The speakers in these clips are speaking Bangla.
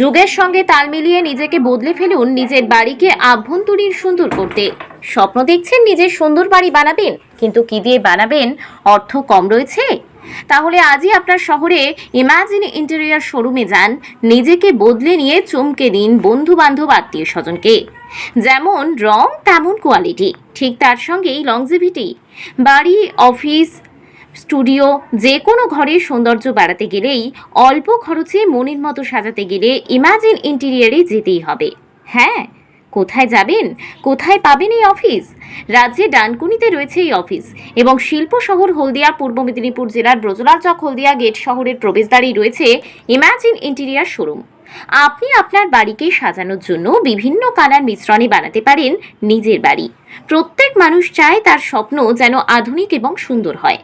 যুগের সঙ্গে তাল মিলিয়ে নিজেকে বদলে ফেলুন নিজের বাড়িকে আভ্যন্তরীণ সুন্দর করতে। স্বপ্ন দেখছেন নিজের সুন্দর বাড়ি বানাবেন, কিন্তু কি দিয়ে বানাবেন? অর্থ কম রয়েছে? তাহলে আজই আপনার শহরে ইমাজিন ইন্টেরিয়ার শোরুমে যান, নিজেকে বদলে নিয়ে চমকে দিন বন্ধু বান্ধব আত্মীয় স্বজনকে। যেমন রং, তেমন কোয়ালিটি। ঠিক তার সঙ্গেই লংজিভিটি বাড়ি, অফিস স্টুডিও, যে কোনো ঘরের সৌন্দর্য বাড়াতে গেলেই অল্প খরচে মনের মতো সাজাতে গেলে ইমাজিন ইন্টেরিয়ারে যেতেই হবে। হ্যাঁ কোথায় যাবেন? কোথায় পাবেন এই অফিস? রাজ্যে ডানকুনিতে রয়েছে এই অফিস এবং শিল্প শহর হলদিয়া, পূর্ব মেদিনীপুর জেলার ব্রজলাল চক হলদিয়া গেট শহরের প্রবেশদ্বারেই রয়েছে ইমাজিন ইন্টেরিয়ার শোরুম। আপনি আপনার বাড়িকে সাজানোর জন্য বিভিন্ন কালার মিশ্রণে বানাতে পারেন নিজের বাড়ি। প্রত্যেক মানুষ চায় তার স্বপ্ন যেন আধুনিক এবং সুন্দর হয়।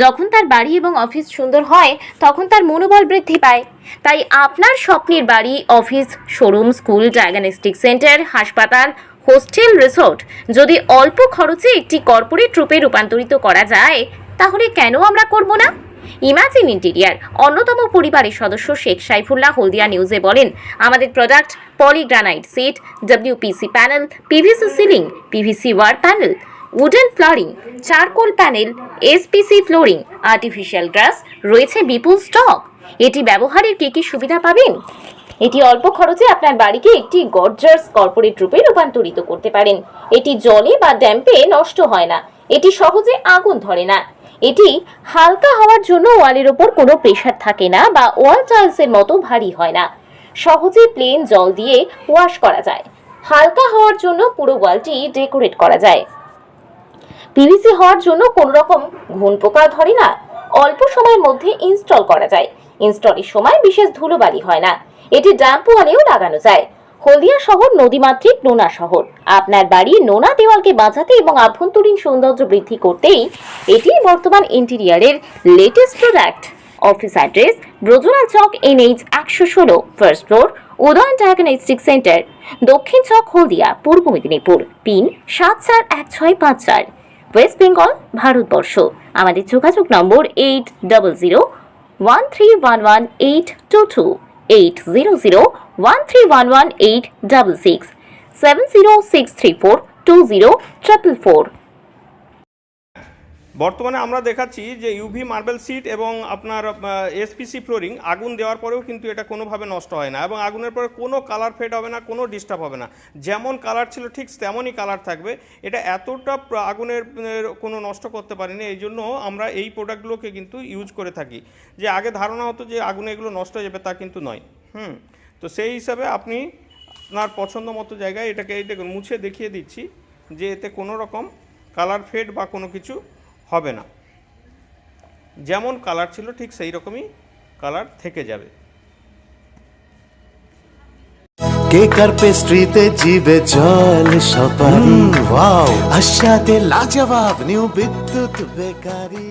যখন তার বাড়ি এবং অফিস সুন্দর হয়, তখন তার মনোবল বৃদ্ধি পায়। তাই আপনার স্বপ্নের বাড়ি, office, showroom, school, diagnostic centre, হাসপাতাল, হোস্টেল, রিসোর্ট যদি অল্প খরচে একটি কর্পোরেট রূপে রূপান্তরিত করা যায়, তাহলে কেন আমরা করব না? ইমাজিন ইন্টেরিয়ার অন্যতম পরিবারের সদস্য শেখ সাইফুল্লাহ হলদিয়া নিউজে বলেন, আমাদের product poly granite sheet WPC panel PVC ceiling PVC wall panel wooden flooring charcoal panel SPC flooring artificial grass রয়েছে বিপুল স্টক এটি ব্যবহারের কী কী সুবিধা পাবেন? এটি অল্প খরচে আপনার বাড়িকে একটি গর্জাস কর্পোরেট রূপে রূপান্তরিত করতে পারেন। এটি জলে বা ড্যাম্পে নষ্ট হয় না। এটি সহজে আগুন ধরে না। এটি হালকা হওয়ার জন্য ওয়ালের ওপর কোনো প্রেশার থাকে না বা ওয়াল টাইলসের মতো ভারী হয় না। সহজে প্লেন জল দিয়ে ওয়াশ করা যায়। হালকা হওয়ার জন্য পুরো ওয়ালটি ডেকোরেট করা যায়। পিভিসি হওয়ার জন্য কোনো রকম ঘুণ পোকা ধরে না। অল্প সময়ের মধ্যে ইনস্টল করা যায়। ইনস্টলের সময় বিশেষ ধুলোবালি হয় না। এটি ড্যাম্প ওয়ালেও লাগানো যায়। হলদিয়া শহর, নদীমাতৃক নোনা শহর। আপনার বাড়ি নোনা দেওয়ালকে বাঁচাতে এবং আভ্যন্তরীণ সৌন্দর্য বৃদ্ধি করতেই এটি বর্তমান ইন্টেরিয়ারের latest product office address Brojolal Chak NH একশো ষোলো first floor Udayan diagnostic centre Dakshin Chak, Haldia, পূর্ব মেদিনীপুর পিন সাত চার এক ছয় পাঁচ চার। West Bengal Bharatvarsha. আমাদের যোগাযোগ নম্বর eight double zero one three one one eight two two eight zero zero one three one one eight double six seven zero six three four two zero four বর্তমানে আমরা দেখাচ্ছি যে ইউভি মার্বেল সিট এবং আপনার এসপিসি ফ্লোরিং আগুন দেওয়ার পরেও কিন্তু এটা কোনোভাবে নষ্ট হয় না এবং আগুনের পরে কোনো কালার ফেড হবে না, কোনো ডিস্টার্ব হবে না। যেমন কালার ছিল ঠিক তেমনই কালার থাকবে। এটা এতটা আগুনের কোনো নষ্ট করতে পারেনি। এই জন্য আমরা এই প্রোডাক্টগুলোকে কিন্তু ইউজ করে থাকি। যে আগে ধারণা হতো যে আগুনে এগুলো নষ্ট হয়ে যাবে তা কিন্তু নয়। হুম। তো সেই হিসাবে আপনি আপনার পছন্দ মতো জায়গায় এটাকে এই দেখুন মুছে দেখিয়ে দিচ্ছি যে এতে কোনো রকম কালার ফেড বা কোনো কিছু হবে না। যেমন কালার ছিল ঠিক সেই রকমই কালার থেকে যাবে। কেক আর পেস্ট্রিতে জিবে জল সপারি ওয়াও আশাতে লাজবাব new Bidyut bakery.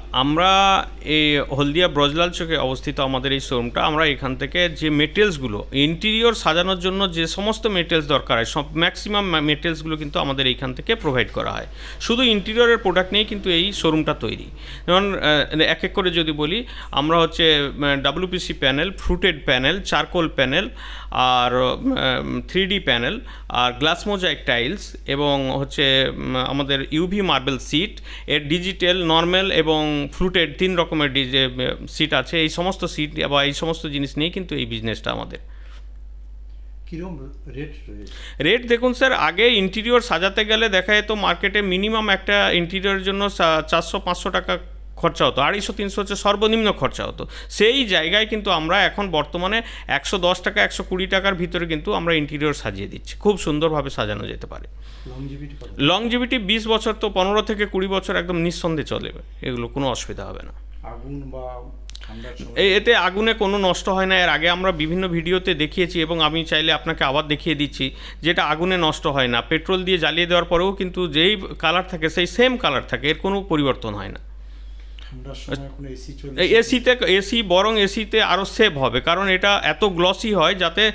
আমরা এই হলদিয়া ব্রজলাল চকে অবস্থিত আমাদের এই শোরুমটা আমরা এখান থেকে যে মেটেরিয়ালসগুলো ইন্টেরিয়র সাজানোর জন্য যে সমস্ত মেটেরিয়ালস দরকার হয়, সব ম্যাক্সিমাম মেটেরিয়ালসগুলো কিন্তু আমাদের এইখান থেকে প্রোভাইড করা হয়। শুধু ইন্টেরিয়রের প্রোডাক্ট নিয়েই কিন্তু এই শোরুমটা তৈরি। যেমন এক এক করে যদি বলি, আমরা হচ্ছে WPC panel fluted panel charcoal panel আর থ্রি ডি প্যানেল আর গ্লাস মোজাইক টাইলস এবং হচ্ছে আমাদের ইউভি মার্বেল সিট এর ডিজিটাল নর্মাল এবং ফ্লুটেড তিন রকমের ডিজে সিট আছে। এই সমস্ত সিট বা এই সমস্ত জিনিস নিয়ে কিন্তু এই বিজনেসটা আমাদের। রেট রেট দেখুন স্যার আগে ইন্টেরিয়র সাজাতে গেলে দেখা যেত মার্কেটে মিনিমাম একটা ইন্টেরিয়রের জন্য চারশো পাঁচশো টাকা খরচা হতো আড়াইশো তিনশো হচ্ছে সর্বনিম্ন খরচা হতো। সেই জায়গায় কিন্তু আমরা এখন বর্তমানে একশো দশ টাকা একশো কুড়ি টাকার ভিতরে কিন্তু আমরা ইন্টেরিয়র সাজিয়ে দিচ্ছি। খুব সুন্দরভাবে সাজানো যেতে পারে। লংজিভিটি বিশ বছর তো পনেরো থেকে কুড়ি বছর একদম নিঃসন্দেহে চলে। এগুলো কোনো অসুবিধা হবে না। আগুন বা এতে আগুনে কোনো নষ্ট হয় না। এর আগে আমরা বিভিন্ন ভিডিওতে দেখিয়েছি এবং আমি চাইলে আপনাকে আবার দেখিয়ে দিচ্ছি যেটা আগুনে নষ্ট হয় না। পেট্রোল দিয়ে জ্বালিয়ে দেওয়ার পরেও কিন্তু যেই কালার থাকে সেই সেম কালার থাকে। এর কোনো পরিবর্তন হয় না ঠান্ডার সময় এখন এসি চলছে এসিতে এসি বরং এসিতে আরও সেভ হবে কারণ এটা এত গ্লসি হয় যাতে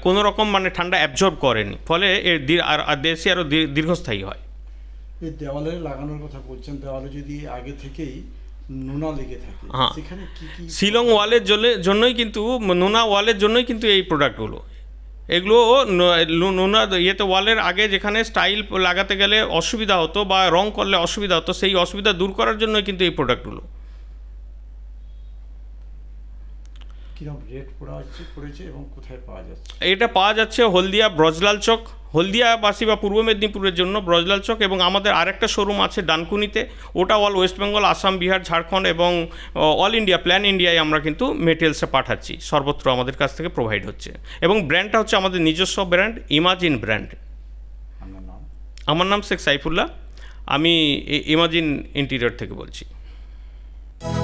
কোনো রকম মানে ঠান্ডা অ্যাবজর্ব করেনি। ফলে এর আর দেশি আরও দীর- দীর্ঘস্থায়ী হয়। এই দেওয়ালে লাগানোর কথা বলছেন দেওয়ালে যদি আগে থেকেই নোনা লেগে থাকে হ্যাঁ। সেখানে শিলং ওয়ালের জন্য- জন্যই কিন্তু নোনা ওয়ালের জন্যই কিন্তু এই প্রোডাক্টগুলো এগুলো নোনা ইয়েতে ওয়ালের আগে যেখানে স্টাইল লাগাতে গেলে অসুবিধা হতো বা রং করলে অসুবিধা হতো, সেই অসুবিধা দূর করার জন্যই কিন্তু এই প্রোডাক্টগুলো কীরকম রেট পড়া হচ্ছে পড়েছে এবং কোথায় পাওয়া যাচ্ছে? এটা পাওয়া যাচ্ছে হলদিয়া ব্রজলাল চক। হলদিয়াবাসী বা পূর্ব মেদিনীপুরের জন্য ব্রজলাল চক এবং আমাদের আরেকটা শোরুম আছে ডানকুনিতে। ওটা অল ওয়েস্ট বেঙ্গল আসাম বিহার ঝাড়খণ্ড এবং অল ইন্ডিয়া প্ল্যান ইন্ডিয়ায় আমরা কিন্তু মেটেরিয়ালসে পাঠাচ্ছি। সর্বত্র আমাদের কাছ থেকে প্রোভাইড হচ্ছে। এবং ব্র্যান্ডটা হচ্ছে আমাদের নিজস্ব ব্র্যান্ড ইমাজিন ব্র্যান্ড আমার নাম শেখ সাইফুল্লাহ। আমি ইমাজিন ইন্টেরিয়র থেকে বলছি।